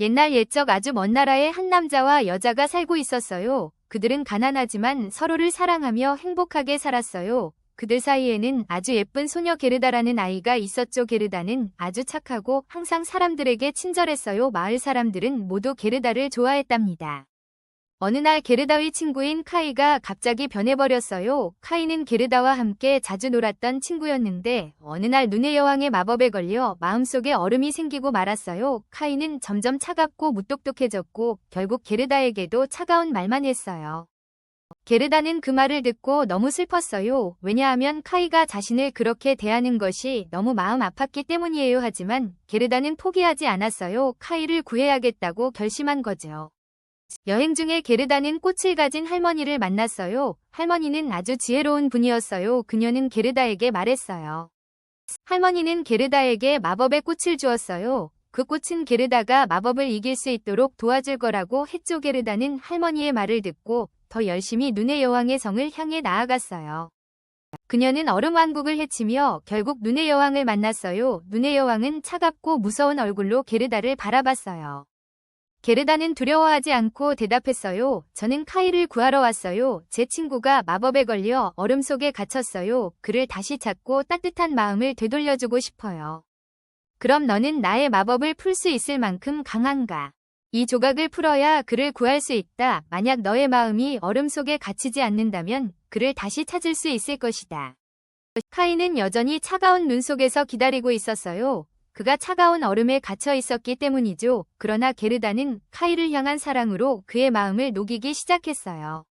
옛날 옛적 아주 먼 나라에 한 남자와 여자가 살고 있었어요. 그들은 가난하지만 서로를 사랑하며 행복하게 살았어요. 그들 사이에는 아주 예쁜 소녀 게르다라는 아이가 있었죠. 게르다는 아주 착하고 항상 사람들에게 친절했어요. 마을 사람들은 모두 게르다를 좋아했답니다. 어느 날 게르다의 친구인 카이가 갑자기 변해버렸어요. 카이는 게르다와 함께 자주 놀았던 친구였는데 어느 날 눈의 여왕의 마법에 걸려 마음속에 얼음이 생기고 말았어요. 카이는 점점 차갑고 무똑똑해졌고 결국 게르다에게도 차가운 말만 했어요. 게르다는 그 말을 듣고 너무 슬펐어요. 왜냐하면 카이가 자신을 그렇게 대하는 것이 너무 마음 아팠기 때문이에요. 하지만 게르다는 포기하지 않았어요. 카이를 구해야겠다고 결심한 거죠. 여행 중에 게르다는 꽃을 가진 할머니를 만났어요. 할머니는 아주 지혜로운 분이었어요. 그녀는 게르다에게 말했어요. 할머니는 게르다에게 마법의 꽃을 주었어요. 그 꽃은 게르다가 마법을 이길 수 있도록 도와줄 거라고 했죠. 게르다는 할머니의 말을 듣고 더 열심히 눈의 여왕의 성을 향해 나아갔어요. 그녀는 얼음 왕국을 헤치며 결국 눈의 여왕을 만났어요. 눈의 여왕은 차갑고 무서운 얼굴로 게르다를 바라봤어요. 게르다는 두려워하지 않고 대답했어요. 저는 카이를 구하러 왔어요. 제 친구가 마법에 걸려 얼음 속에 갇혔어요. 그를 다시 찾고 따뜻한 마음을 되돌려주고 싶어요. 그럼 너는 나의 마법을 풀 수 있을 만큼 강한가? 이 조각을 풀어야 그를 구할 수 있다. 만약 너의 마음이 얼음 속에 갇히지 않는다면 그를 다시 찾을 수 있을 것이다. 카이는 여전히 차가운 눈 속에서 기다리고 있었어요. 그가 차가운 얼음에 갇혀 있었기 때문이죠. 그러나 게르다는 카이를 향한 사랑으로 그의 마음을 녹이기 시작했어요.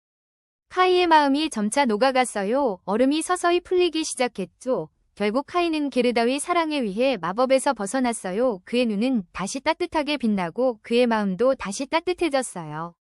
카이의 마음이 점차 녹아갔어요. 얼음이 서서히 풀리기 시작했죠. 결국 카이는 게르다의 사랑에 위해 마법에서 벗어났어요. 그의 눈은 다시 따뜻하게 빛나고 그의 마음도 다시 따뜻해졌어요.